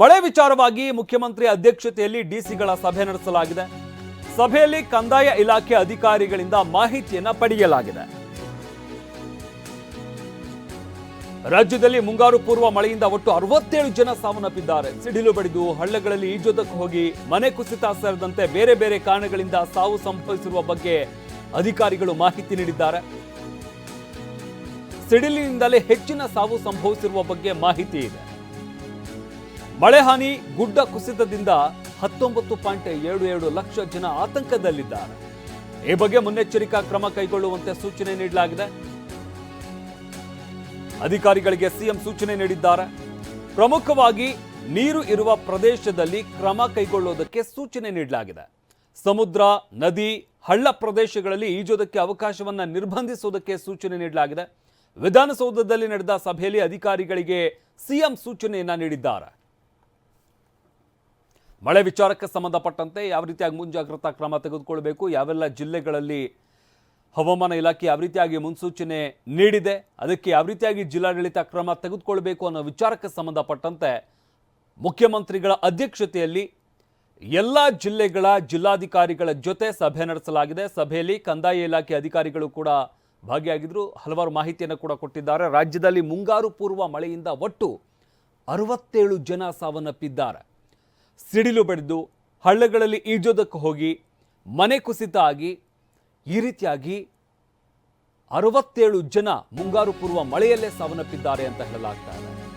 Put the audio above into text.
ಮಳೆ ವಿಚಾರವಾಗಿ ಮುಖ್ಯಮಂತ್ರಿ ಅಧ್ಯಕ್ಷತೆಯಲ್ಲಿ ಡಿಸಿಗಳ ಸಭೆ ನಡೆಸಲಾಗಿದೆ. ಸಭೆಯಲ್ಲಿ ಕಂದಾಯ ಇಲಾಖೆ ಅಧಿಕಾರಿಗಳಿಂದ ಮಾಹಿತಿಯನ್ನು ಪಡೆಯಲಾಗಿದೆ. ರಾಜ್ಯದಲ್ಲಿ ಮುಂಗಾರು ಪೂರ್ವ ಮಳೆಯಿಂದ ಒಟ್ಟು ಅರವತ್ತೇಳು ಜನ ಸಾವನ್ನಪ್ಪಿದ್ದಾರೆ. ಸಿಡಿಲು ಬಡಿದು ಹಳ್ಳಗಳಲ್ಲಿ ಈಜೋದಕ್ಕೆ ಹೋಗಿ ಮನೆ ಕುಸಿತ ಸೇರಿದಂತೆ ಬೇರೆ ಬೇರೆ ಕಾರಣಗಳಿಂದ ಸಾವು ಸಂಭವಿಸಿರುವ ಬಗ್ಗೆ ಅಧಿಕಾರಿಗಳು ಮಾಹಿತಿ ನೀಡಿದ್ದಾರೆ. ಸಿಡಿಲಿನಿಂದಲೇ ಹೆಚ್ಚಿನ ಸಾವು ಸಂಭವಿಸಿರುವ ಬಗ್ಗೆ ಮಾಹಿತಿ ಇದೆ. ಮಳೆ ಹಾನಿ ಗುಡ್ಡ ಕುಸಿತದಿಂದ ಹತ್ತೊಂಬತ್ತು ಪಾಯಿಂಟ್ ಏಳು ಏಳು ಲಕ್ಷ ಜನ ಆತಂಕದಲ್ಲಿದ್ದಾರೆ. ಈ ಬಗ್ಗೆ ಮುನ್ನೆಚ್ಚರಿಕಾ ಕ್ರಮ ಕೈಗೊಳ್ಳುವಂತೆ ಸೂಚನೆ ನೀಡಲಾಗಿದೆ. ಅಧಿಕಾರಿಗಳಿಗೆ ಸಿಎಂ ಸೂಚನೆ ನೀಡಿದ್ದಾರೆ. ಪ್ರಮುಖವಾಗಿ ನೀರು ಇರುವ ಪ್ರದೇಶದಲ್ಲಿ ಕ್ರಮ ಕೈಗೊಳ್ಳುವುದಕ್ಕೆ ಸೂಚನೆ ನೀಡಲಾಗಿದೆ. ಸಮುದ್ರ, ನದಿ, ಹಳ್ಳ ಪ್ರದೇಶಗಳಲ್ಲಿ ಈಜೋದಕ್ಕೆ ಅವಕಾಶವನ್ನ ನಿರ್ಬಂಧಿಸುವುದಕ್ಕೆ ಸೂಚನೆ ನೀಡಲಾಗಿದೆ. ವಿಧಾನಸೌಧದಲ್ಲಿ ನಡೆದ ಸಭೆಯಲ್ಲಿ ಅಧಿಕಾರಿಗಳಿಗೆ ಸಿಎಂ ಸೂಚನೆಯನ್ನ ನೀಡಿದ್ದಾರೆ. ಮಳೆ ವಿಚಾರಕ್ಕೆ ಸಂಬಂಧಪಟ್ಟಂತೆ ಯಾವ ರೀತಿಯಾಗಿ ಮುಂಜಾಗ್ರತಾ ಕ್ರಮ ತೆಗೆದುಕೊಳ್ಬೇಕು, ಯಾವೆಲ್ಲ ಜಿಲ್ಲೆಗಳಲ್ಲಿ ಹವಾಮಾನ ಇಲಾಖೆ ಯಾವ ರೀತಿಯಾಗಿ ಮುನ್ಸೂಚನೆ ನೀಡಿದೆ, ಅದಕ್ಕೆ ಯಾವ ರೀತಿಯಾಗಿ ಜಿಲ್ಲಾಡಳಿತ ಕ್ರಮ ತೆಗೆದುಕೊಳ್ಬೇಕು ಅನ್ನೋ ವಿಚಾರಕ್ಕೆ ಸಂಬಂಧಪಟ್ಟಂತೆ ಮುಖ್ಯಮಂತ್ರಿಗಳ ಅಧ್ಯಕ್ಷತೆಯಲ್ಲಿ ಎಲ್ಲ ಜಿಲ್ಲೆಗಳ ಜಿಲ್ಲಾಧಿಕಾರಿಗಳ ಜೊತೆ ಸಭೆ ನಡೆಸಲಾಗಿದೆ. ಸಭೆಯಲ್ಲಿ ಕಂದಾಯ ಇಲಾಖೆ ಅಧಿಕಾರಿಗಳು ಕೂಡ ಭಾಗಿಯಾಗಿದ್ದರು ಹಲವಾರು ಮಾಹಿತಿಯನ್ನು ಕೂಡ ಕೊಟ್ಟಿದ್ದಾರೆ. ರಾಜ್ಯದಲ್ಲಿ ಮುಂಗಾರು ಪೂರ್ವ ಮಳೆಯಿಂದ ಒಟ್ಟು ಅರವತ್ತೇಳು ಜನ ಸಾವನ್ನಪ್ಪಿದ್ದಾರೆ. ಸಿಡಿಲು ಬಡಿದು ಹಳ್ಳಗಳಲ್ಲಿ ಈಜೋದಕ್ಕೆ ಹೋಗಿ ಮನೆ ಕುಸಿತ ಆಗಿ ಈ ರೀತಿಯಾಗಿ ಅರವತ್ತೇಳು ಜನ ಮುಂಗಾರು ಪೂರ್ವ ಮಳೆಯಲ್ಲೇ ಸಾವನ್ನಪ್ಪಿದ್ದಾರೆ ಅಂತ ಹೇಳಲಾಗ್ತಾ ಇದೆ.